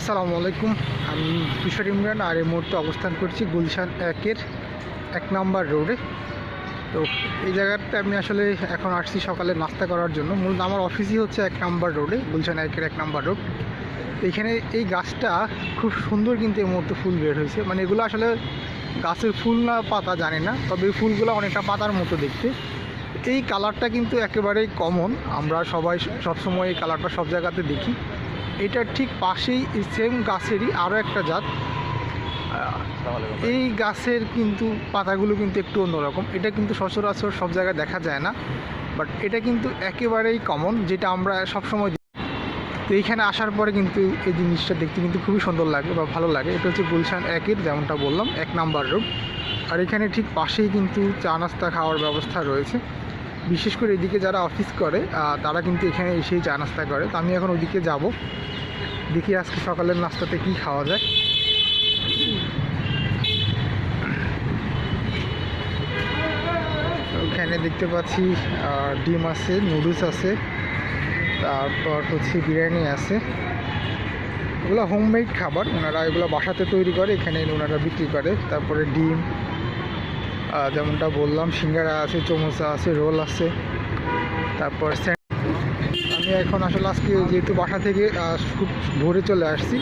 আসসালামু আলাইকুম। আমি কিশোর ইমরান আর এই মুহূর্তে অবস্থান করছি গুলশান একের এক নাম্বার রোডে। তো এই জায়গাতে আমি আসলে এখন আসছি সকালে নাস্তা করার জন্য। মূলত আমার অফিসই হচ্ছে এক নাম্বার রোডে, গুলশান একের এক নাম্বার রোড। এখানে এই গাছটা খুব সুন্দর কিন্তু এই মুহূর্তে ফুল বের হয়েছে। মানে এগুলো আসলে গাছের ফুল না পাতা জানি না, তবে এই ফুলগুলো অনেকটা পাতার মতো দেখতে। এই কালারটা কিন্তু একেবারেই কমন আমরা সবাই সবসময় এই কালারটা সব জায়গাতে দেখি। এটার ঠিক পাশেই সেম গাছেরই আরও একটা জাত। এই গাছের কিন্তু পাতাগুলো কিন্তু একটু অন্যরকম। এটা কিন্তু সচরাচর সব জায়গায় দেখা যায় না বাট এটা কিন্তু একেবারেই কমন যেটা আমরা সবসময়। তো এইখানে আসার পরে কিন্তু এই জিনিসটা দেখতে কিন্তু খুবই সুন্দর লাগে বা ভালো লাগে। এটা হচ্ছে গুলশান একের, যেমনটা বললাম, এক নাম্বার রোড আর এখানে ঠিক পাশেই কিন্তু চা নাস্তা খাওয়ার ব্যবস্থা রয়েছে। বিশেষ করে এদিকে যারা অফিস করে তারা কিন্তু এখানে এসেই চা নাস্তা করে। তো আমি এখন ওদিকে যাব। দেখি আজকে সকালের নাস্তাতে কি খাওয়া যায়। ওখানে দেখতে পাচ্ছি ডিম আছে, নুডলস আছে, তারপর হচ্ছে বিরিয়ানি আছে। এগুলো হোমমেড খাবার, ওনারা এগুলো বাসাতে তৈরি করে, এখানে ওনারা বিক্রি করে। তারপরে ডিম যেমনটা বললাম, সিঙ্গারা আছে চমোসা আছে, রোল আছে। তারপর এখন আসলে আজকে যেহেতু বাসা থেকে খুব ভোরে চলে আসছি।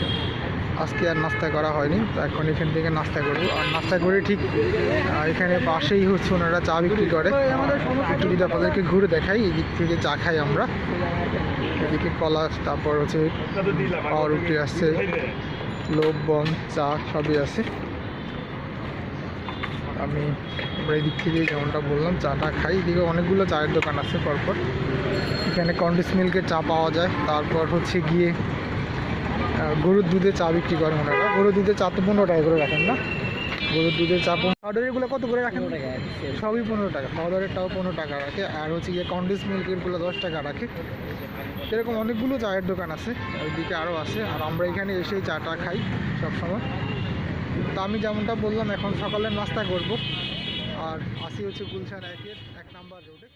আজকে আর নাস্তা করা হয়নি, তো এখন এখান থেকে নাস্তা করব। আর নাস্তা করে ঠিক এখানে পাশেই হচ্ছে ওনারা চা বিক্রি করে। একটু যদি আপনাদেরকে ঘুরে দেখাই এই দিক থেকে চা খাই আমরা। এদিকে কলা, তারপর হচ্ছে পাউরুটি আছে লবণ চা সবই আছে। আমি আমরা এই দিক থেকে যেমনটা বললাম চাটা খাই। এদিকে অনেকগুলো চায়ের দোকান আছে পরপর। এখানে কন্ডিস মিল্কের চা পাওয়া যায়। তারপর হচ্ছে গিয়ে গরুর দুধে চা বিক্রি করেন ওনারা গরুর দুধে চা তো পনেরো টাকা করে রাখেন না? গরুর দুধের চা পাউডার এগুলো কত করে রাখেন? সবই পনেরো টাকা। পাউডারেরটাও পনেরো টাকা রাখে। আর হচ্ছে গিয়ে কন্ডিস মিল্কেরগুলো দশ টাকা রাখে। এরকম অনেকগুলো চায়ের দোকান আছে। ওইদিকে আরও আছে। আর আমরা এখানে এসেই চাটা খাই সবসময়। তো আমি যেমনটা বললাম, এখন সকালের নাস্তা করব। আর আসি হচ্ছে গুলশান একের এক নাম্বার রোডে